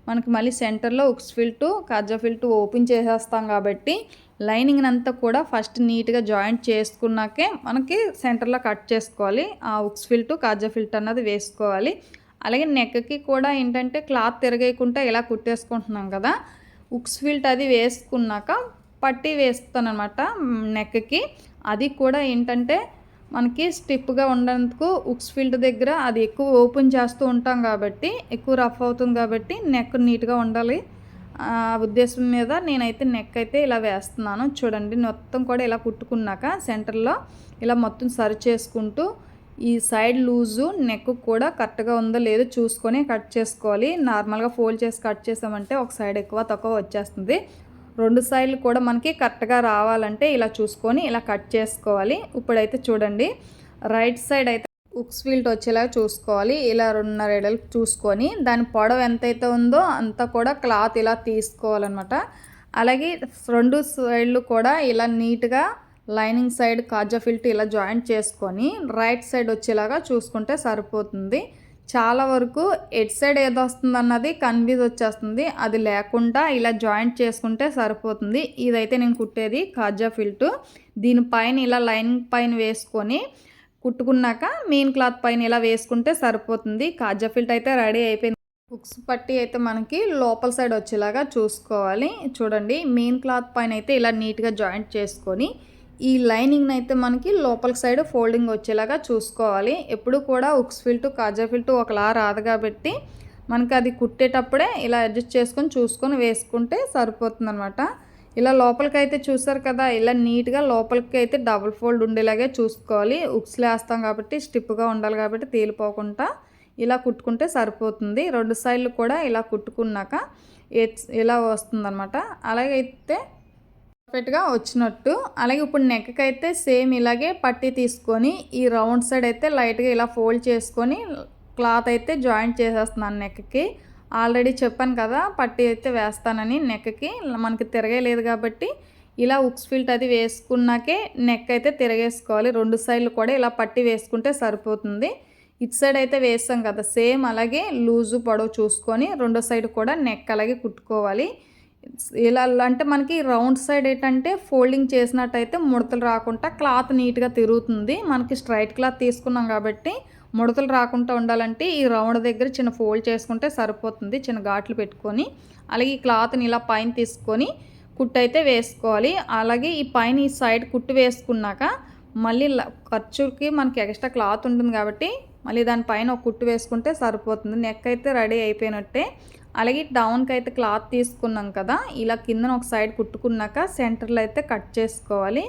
మనకి మళ్ళీ సెంటర్లో ఉక్స్ ఫిల్టు కజ్జా ఫిల్టు ఓపెన్ చేసేస్తాం కాబట్టి లైనింగ్ అంతా కూడా ఫస్ట్ నీట్గా జాయింట్ చేసుకున్నాకే మనకి సెంటర్లో కట్ చేసుకోవాలి. ఆ ఉక్స్ ఫిల్టు కాజా ఫిల్ట్ అన్నది వేసుకోవాలి. అలాగే నెక్కి కూడా ఏంటంటే క్లాత్ తిరగేయకుండా ఇలా కుట్టేసుకుంటున్నాం కదా. ఉక్స్ ఫిల్ట్ అది వేసుకున్నాక పట్టి వేస్తాను అనమాట నెక్కి. అది కూడా ఏంటంటే మనకి స్టిప్గా ఉండేందుకు ఉక్స్ ఫీల్డ్ దగ్గర అది ఎక్కువ ఓపెన్ చేస్తూ ఉంటాం కాబట్టి ఎక్కువ రఫ్ అవుతుంది కాబట్టి నెక్ నీట్గా ఉండాలి. ఉద్దేశం మీద నేనైతే నెక్ అయితే ఇలా వేస్తున్నాను. చూడండి మొత్తం కూడా ఇలా కుట్టుకున్నాక సెంటర్లో ఇలా మొత్తం సరి చేసుకుంటూ ఈ సైడ్ లూజు నెక్ కూడా కరెక్ట్గా ఉందో లేదో చూసుకొని కట్ చేసుకోవాలి. నార్మల్గా ఫోల్డ్ చేసి కట్ చేసామంటే ఒక సైడ్ ఎక్కువ తక్కువ వచ్చేస్తుంది. రెండు సైడ్లు కూడా మనకి కరెక్ట్గా రావాలంటే ఇలా చూసుకొని ఇలా కట్ చేసుకోవాలి. ఇప్పుడైతే చూడండి రైట్ సైడ్ అయితే ఉక్స్ ఫీల్ట్ వచ్చేలా చూసుకోవాలి. ఇలా రెండున్నర ఎడలు చూసుకొని దాని పొడవు ఎంతైతే ఉందో అంతా కూడా క్లాత్ ఇలా తీసుకోవాలన్నమాట. అలాగే రెండు సైడ్లు కూడా ఇలా నీట్గా లైనింగ్ సైడ్ కాజా ఫిల్ట్ ఇలా జాయింట్ చేసుకొని రైట్ సైడ్ వచ్చేలాగా చూసుకుంటే సరిపోతుంది. చాలా వరకు ఎట్ సైడ్ ఏదో వస్తుంది అన్నది కన్ఫ్యూజ్ వచ్చేస్తుంది. అది లేకుండా ఇలా జాయింట్ చేసుకుంటే సరిపోతుంది. ఇదైతే నేను కుట్టేది కాజా ఫిల్ట్. దీనిపైన ఇలా లైన్ పైన వేసుకొని కుట్టుకున్నాక మెయిన్ క్లాత్ పైన ఇలా వేసుకుంటే సరిపోతుంది. కాజా ఫిల్ట్ అయితే రెడీ అయిపోయింది. బుక్స్ పట్టి అయితే మనకి లోపల సైడ్ వచ్చేలాగా చూసుకోవాలి. చూడండి మెయిన్ క్లాత్ పైన అయితే ఇలా నీట్గా జాయింట్ చేసుకొని ఈ లైనింగ్ని అయితే మనకి లోపలి సైడ్ ఫోల్డింగ్ వచ్చేలాగా చూసుకోవాలి. ఎప్పుడు కూడా ఉక్స్ ఫిల్టు కాజా ఫిల్టు ఒకలా రాదు కాబట్టి మనకి అది కుట్టేటప్పుడే ఇలా అడ్జస్ట్ చేసుకొని చూసుకొని వేసుకుంటే సరిపోతుంది అనమాట ఇలా లోపలికి అయితే చూసారు కదా ఇలా నీట్గా లోపలికి అయితే డబుల్ ఫోల్డ్ ఉండేలాగే చూసుకోవాలి. ఉక్స్ వేస్తాం కాబట్టి స్టిప్గా ఉండాలి కాబట్టి తేలిపోకుండా ఇలా కుట్టుకుంటే సరిపోతుంది. రెండు సైడ్లు కూడా ఇలా కుట్టుకున్నాక ఇలా వస్తుందన్నమాట. అలాగైతే పర్ఫెక్ట్గా వచ్చినట్టు. అలాగే ఇప్పుడు నెక్కి అయితే సేమ్ ఇలాగే పట్టి తీసుకొని ఈ రౌండ్ సైడ్ అయితే లైట్గా ఇలా ఫోల్డ్ చేసుకొని క్లాత్ అయితే జాయింట్ చేసేస్తున్నాను నెక్కి. ఆల్రెడీ చెప్పాను కదా పట్టి అయితే వేస్తానని నెక్కి. మనకి తిరగలేదు కాబట్టి ఇలా ఉక్స్ ఫిల్ట్ అది వేసుకున్నాకే నెక్ అయితే తిరగేసుకోవాలి. రెండు సైడ్లు కూడా ఇలా పట్టి వేసుకుంటే సరిపోతుంది. ఇటు సైడ్ అయితే వేస్తాం కదా సేమ్ అలాగే లూజు పొడవు చూసుకొని రెండో సైడ్ కూడా నెక్ అలాగే కుట్టుకోవాలి. ఇలా అంటే మనకి రౌండ్ సైడ్ ఏంటంటే ఫోల్డింగ్ చేసినట్టయితే ముడతలు రాకుండా క్లాత్ నీట్గా తిరుగుతుంది. మనకి స్ట్రైట్ క్లాత్ తీసుకున్నాం కాబట్టి ముడతలు రాకుండా ఉండాలంటే ఈ రౌండ్ దగ్గర చిన్న ఫోల్డ్ చేసుకుంటే సరిపోతుంది చిన్న ఘాట్లు పెట్టుకొని. అలాగే ఈ క్లాత్ని ఇలా పైన తీసుకొని కుట్టు అయితే వేసుకోవాలి. అలాగే ఈ పైన ఈ సైడ్ కుట్టు వేసుకున్నాక మళ్ళీ ఖర్చుకి మనకి ఎక్స్ట్రా క్లాత్ ఉంటుంది కాబట్టి మళ్ళీ దానిపైన ఒక కుట్టు వేసుకుంటే సరిపోతుంది. నెక్ అయితే రెడీ అయిపోయినట్టే. అలాగే డౌన్కి అయితే క్లాత్ తీసుకున్నాం కదా ఇలా కిందన ఒక సైడ్ కుట్టుకున్నాక సెంటర్లో అయితే కట్ చేసుకోవాలి.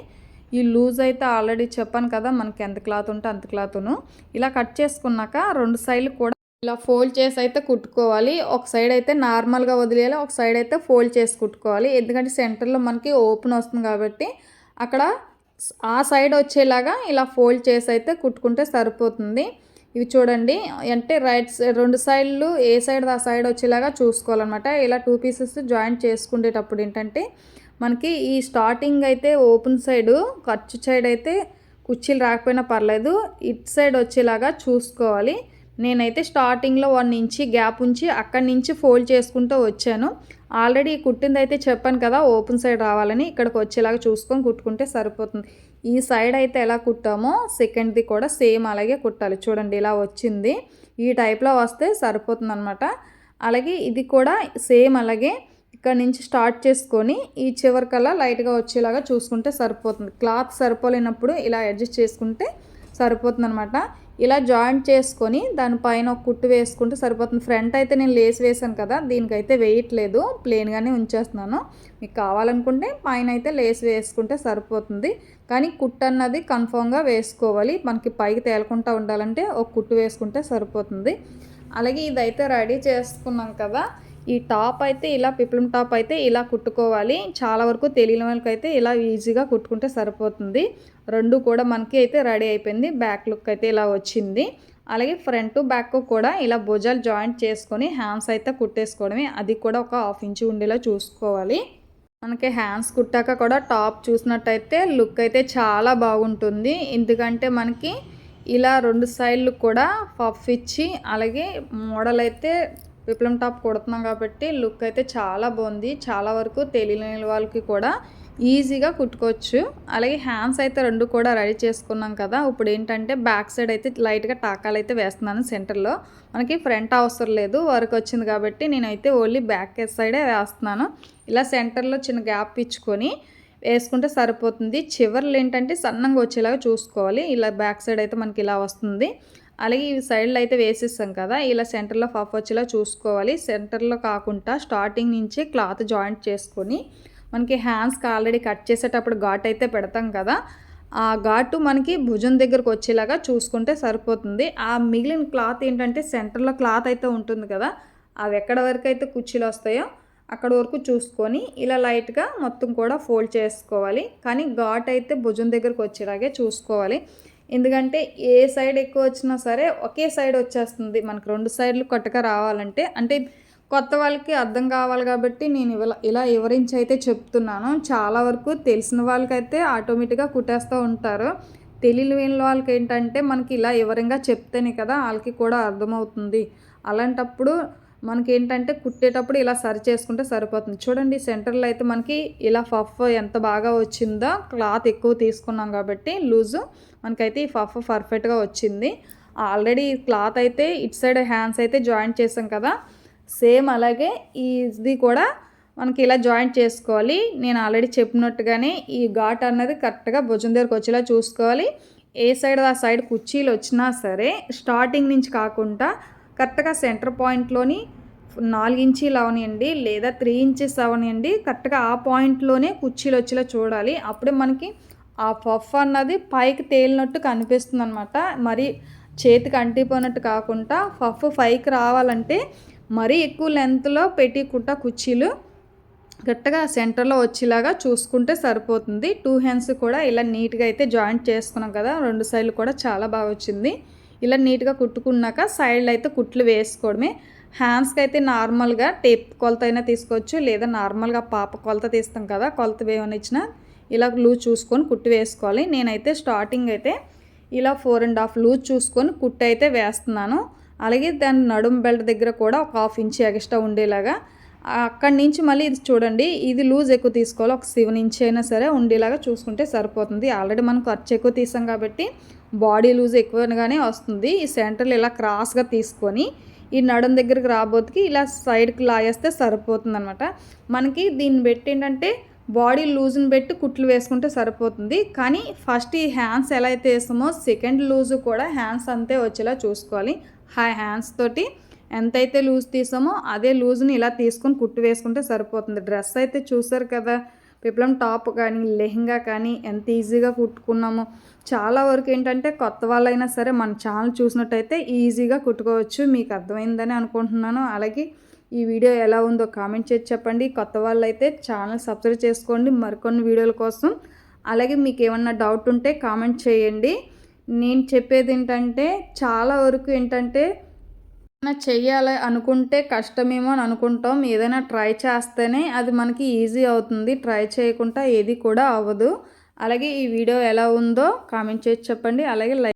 ఈ లూజ్ అయితే ఆల్రెడీ చెప్పాను కదా మనకి ఎంత క్లాత్ ఉంటే అంత క్లాత్ను ఇలా కట్ చేసుకున్నాక రెండు సైడ్లు కూడా ఇలా ఫోల్డ్ చేసి అయితే కుట్టుకోవాలి. ఒక సైడ్ అయితే నార్మల్గా వదిలేయాలి ఒక సైడ్ అయితే ఫోల్డ్ చేసి కుట్టుకోవాలి. ఎందుకంటే సెంటర్లో మనకి ఓపెన్ వస్తుంది కాబట్టి అక్కడ ఆ సైడ్ వచ్చేలాగా ఇలా ఫోల్డ్ చేసి అయితే కుట్టుకుంటే సరిపోతుంది. ఇవి చూడండి. అంటే రైట్ సైడ్ రెండు సైడ్లు ఏ సైడ్ ఆ సైడ్ వచ్చేలాగా చూసుకోవాలన్నమాట. ఇలా టూ పీసెస్ జాయింట్ చేసుకునేటప్పుడు ఏంటంటే మనకి ఈ స్టార్టింగ్ అయితే ఓపెన్ సైడు ఖర్చు సైడ్ అయితే కుర్చీలు రాకపోయినా పర్లేదు ఇట్ సైడ్ వచ్చేలాగా చూసుకోవాలి. నేనైతే స్టార్టింగ్లో వన్ ఇంచి గ్యాప్ ఉంచి అక్కడి నుంచి ఫోల్డ్ చేసుకుంటూ వచ్చాను. ఆల్రెడీ కుట్టింది అయితే చెప్పాను కదా ఓపెన్ సైడ్ రావాలని ఇక్కడికి వచ్చేలాగా చూసుకొని కుట్టుకుంటే సరిపోతుంది. ఈ సైడ్ అయితే ఎలా కుట్టామో సెకండ్ది కూడా సేమ్ అలాగే కుట్టాలి. చూడండి ఇలా వచ్చింది. ఈ టైప్లో వస్తే సరిపోతుంది అనమాట అలాగే ఇది కూడా సేమ్ అలాగే ఇక్కడ నుంచి స్టార్ట్ చేసుకొని ఈ చివరికల్లా లైట్గా వచ్చేలాగా చూసుకుంటే సరిపోతుంది. క్లాత్ సరిపోలేనప్పుడు ఇలా అడ్జస్ట్ చేసుకుంటే సరిపోతుంది అనమాట ఇలా జాయింట్ చేసుకొని దానిపైన ఒక కుట్టు వేసుకుంటే సరిపోతుంది. ఫ్రంట్ అయితే నేను లేస్ వేసాను కదా దీనికైతే వేయట్లేదు ప్లెయిన్గానే ఉంచేస్తున్నాను. మీకు కావాలనుకుంటే పైన అయితే లేస్ వేసుకుంటే సరిపోతుంది. కానీ కుట్టు అన్నది కన్ఫామ్గా వేసుకోవాలి. మనకి పైకి తేలకుండా ఉండాలంటే ఒక కుట్టు వేసుకుంటే సరిపోతుంది. అలాగే ఇదైతే రెడీ చేసుకున్నాం కదా. ఈ టాప్ అయితే ఇలా పిప్లం టాప్ అయితే ఇలా కుట్టుకోవాలి. చాలా వరకు తెలియని వాళ్ళకి అయితే ఇలా ఈజీగా కుట్టుకుంటే సరిపోతుంది. రెండు కూడా మనకి అయితే రెడీ అయిపోయింది. బ్యాక్ లుక్ అయితే ఇలా వచ్చింది. అలాగే ఫ్రంట్ బ్యాక్ కూడా ఇలా భుజాలు జాయింట్ చేసుకొని హ్యాండ్స్ అయితే కుట్టేసుకోవడమే. అది కూడా ఒక హాఫ్ ఇంచు ఉండేలా చూసుకోవాలి. మనకి హ్యాండ్స్ కుట్టాక కూడా టాప్ చూసినట్టయితే లుక్ అయితే చాలా బాగుంటుంది. ఎందుకంటే మనకి ఇలా రెండు సైడ్లు కూడా పఫ్ ఇచ్చి అలాగే మోడల్ అయితే విప్లం టాప్ కుడుతున్నాం కాబట్టి లుక్ అయితే చాలా బాగుంది. చాలా వరకు తెలియని వాళ్ళకి కూడా ఈజీగా కుట్టుకోవచ్చు. అలాగే హ్యాండ్స్ అయితే రెండు కూడా రెడీ చేసుకున్నాం కదా. ఇప్పుడు ఏంటంటే బ్యాక్ సైడ్ అయితే లైట్గా టాకాలు అయితే వేస్తున్నాను సెంటర్లో మనకి ఫ్రంట్ అవసరం లేదు. వర్క్ వచ్చింది కాబట్టి నేనైతే ఓన్లీ బ్యాక్ సైడే వేస్తున్నాను. ఇలా సెంటర్లో చిన్న గ్యాప్ ఇచ్చుకొని వేసుకుంటే సరిపోతుంది. చివర్లు ఏంటంటే సన్నంగా వచ్చేలాగా చూసుకోవాలి. ఇలా బ్యాక్ సైడ్ అయితే మనకి ఇలా వస్తుంది. అలాగే ఈ సైడ్లో అయితే వేసేస్తాం కదా. ఇలా సెంటర్లో పఫ్ వచ్చేలా చూసుకోవాలి. సెంటర్లో కాకుండా స్టార్టింగ్ నుంచి క్లాత్ జాయింట్ చేసుకొని మనకి హ్యాండ్స్కి ఆల్రెడీ కట్ చేసేటప్పుడు ఘాట్ అయితే పెడతాం కదా ఆ ఘాటు మనకి భుజం దగ్గరకు వచ్చేలాగా చూసుకుంటే సరిపోతుంది. ఆ మిగిలిన క్లాత్ ఏంటంటే సెంటర్లో క్లాత్ అయితే ఉంటుంది కదా అవి ఎక్కడ వరకు అయితే కుర్చీలు వస్తాయో అక్కడ వరకు చూసుకొని ఇలా లైట్గా మొత్తం కూడా ఫోల్డ్ చేసుకోవాలి. కానీ ఘాట్ అయితే భుజం దగ్గరకు వచ్చేలాగే చూసుకోవాలి. ఎందుకంటే ఏ సైడ్ ఎక్కువ వచ్చినా సరే ఒకే సైడ్ వచ్చేస్తుంది. మనకు రెండు సైడ్లు కొట్టక రావాలంటే అంటే కొత్త వాళ్ళకి అర్థం కావాలి కాబట్టి నేను ఇలా ఇలా వివరించి అయితే చెప్తున్నాను. చాలా వరకు తెలిసిన వాళ్ళకైతే ఆటోమేటిక్గా కుట్టేస్తూ ఉంటారు. తెలియని వాళ్ళకి ఏంటంటే మనకి ఇలా వివరంగా చెప్తేనే కదా వాళ్ళకి కూడా అర్థమవుతుంది. అలాంటప్పుడు మనకి ఏంటంటే కుట్టేటప్పుడు ఇలా సరి చేసుకుంటే సరిపోతుంది. చూడండి సెంటర్లో అయితే మనకి ఇలా ఫఫ్ ఎంత బాగా వచ్చిందో క్లాత్ ఎక్కువ తీసుకున్నాం కాబట్టి లూజు మనకైతే ఈ ఫఫ్ పర్ఫెక్ట్గా వచ్చింది. ఆల్రెడీ క్లాత్ అయితే ఇటు సైడ్ హ్యాండ్స్ అయితే జాయింట్ చేసాం కదా. సేమ్ అలాగే ఇది కూడా మనకి ఇలా జాయింట్ చేసుకోవాలి. నేను ఆల్రెడీ చెప్పినట్టుగానే ఈ ఘాట్ అన్నది కరెక్ట్గా భుజం దగ్గరకు వచ్చేలా చూసుకోవాలి. ఏ సైడ్ ఆ సైడ్ కుర్చీలు వచ్చినా సరే స్టార్టింగ్ నుంచి కాకుండా కరెక్ట్గా సెంటర్ పాయింట్లోని నాలుగు ఇంచీలు అవనియండి లేదా త్రీ ఇంచెస్ అవనియండి కరెక్ట్గా ఆ పాయింట్లోనే కుర్చీలు వచ్చేలా చూడాలి. అప్పుడే మనకి ఆ పఫ్ అన్నది పైకి తేలినట్టు కనిపిస్తుంది అనమాట మరి చేతికి అంటిపోయినట్టు కాకుండా పఫ్ పైకి రావాలంటే మరీ ఎక్కువ లెంత్లో పెట్టి కుట్ట కుర్చీలు గట్టిగా సెంటర్లో వచ్చేలాగా చూసుకుంటే సరిపోతుంది. టూ హ్యాండ్స్ కూడా ఇలా నీట్గా అయితే జాయింట్ చేసుకున్నాం కదా రెండు సైడ్లు కూడా చాలా బాగా వచ్చింది. ఇలా నీట్గా కుట్టుకున్నాక సైడ్లో అయితే కుట్లు వేసుకోవడమే. హ్యాండ్స్కి అయితే నార్మల్గా టేప్ కొలత అయినా తీసుకోవచ్చు లేదా నార్మల్గా పాప కొలత తీస్తాం కదా కొలత వేయనిచ్చినా ఇలా లూజ్ చూసుకొని కుట్టు వేసుకోవాలి. నేనైతే స్టార్టింగ్ అయితే ఇలా ఫోర్ అండ్ హాఫ్ లూజ్ చూసుకొని కుట్టు అయితే వేస్తున్నాను. అలాగే దాని నడుం బెల్ట్ దగ్గర కూడా ఒక హాఫ్ ఇంచ్ ఎక్స్ట్రా ఉండేలాగా అక్కడి నుంచి మళ్ళీ ఇది చూడండి ఇది లూజ్ ఎక్కువ తీసుకోవాలి ఒక సెవెన్ ఇంచ్ అయినా సరే ఉండేలాగా చూసుకుంటే సరిపోతుంది. ఆల్రెడీ మనం ఖర్చు ఎక్కువ తీసాం కాబట్టి బాడీ లూజ్ ఎక్కువగానే వస్తుంది. ఈ సెంటర్లు ఇలా క్రాస్గా తీసుకొని ఈ నడుం దగ్గరికి రాబోతుకి ఇలా సైడ్కి లాగేస్తే సరిపోతుంది అనమాట మనకి దీన్ని పెట్టి ఏంటంటే బాడీ లూజ్ని పెట్టి కుట్లు వేసుకుంటే సరిపోతుంది. కానీ ఫస్ట్ ఈ హ్యాండ్స్ ఎలా అయితే వేస్తామో సెకండ్ లూజ్ కూడా హ్యాండ్స్ అంతే వచ్చేలా చూసుకోవాలి. హై హ్యాండ్స్ తోటి ఎంతైతే లూజ్ తీసామో అదే లూజ్ని ఇలా తీసుకొని కుట్టు వేసుకుంటే సరిపోతుంది. డ్రెస్ అయితే చూసారు కదా పిప్లం టాప్ కానీ లెహంగా కానీ ఎంత ఈజీగా కుట్టుకున్నామో. చాలా వరకు ఏంటంటే కొత్త వాళ్ళైనా సరే మన ఛానల్ చూసినట్టయితే ఈజీగా కుట్టుకోవచ్చు మీకు అర్థమైందని అనుకుంటున్నాను. అలాగే ఈ వీడియో ఎలా ఉందో కామెంట్ చేసి చెప్పండి. కొత్త వాళ్ళు అయితే ఛానల్ సబ్స్క్రైబ్ చేసుకోండి. మరికొన్ని వీడియోల కోసం. అలాగే మీకు ఏమన్నా డౌట్ ఉంటే కామెంట్ చేయండి. నేను చెప్పేది ఏంటంటే చాలా వరకు ఏంటంటే ఏదైనా చెయ్యాలి అనుకుంటే కష్టమేమో అని అనుకుంటాం. ఏదైనా ట్రై చేస్తేనే అది మనకి ఈజీ అవుతుంది. ట్రై చేయకుండా ఏది కూడా అవ్వదు. అలాగే ఈ వీడియో ఎలా ఉందో కామెంట్ చేసి చెప్పండి. అలాగే లైక్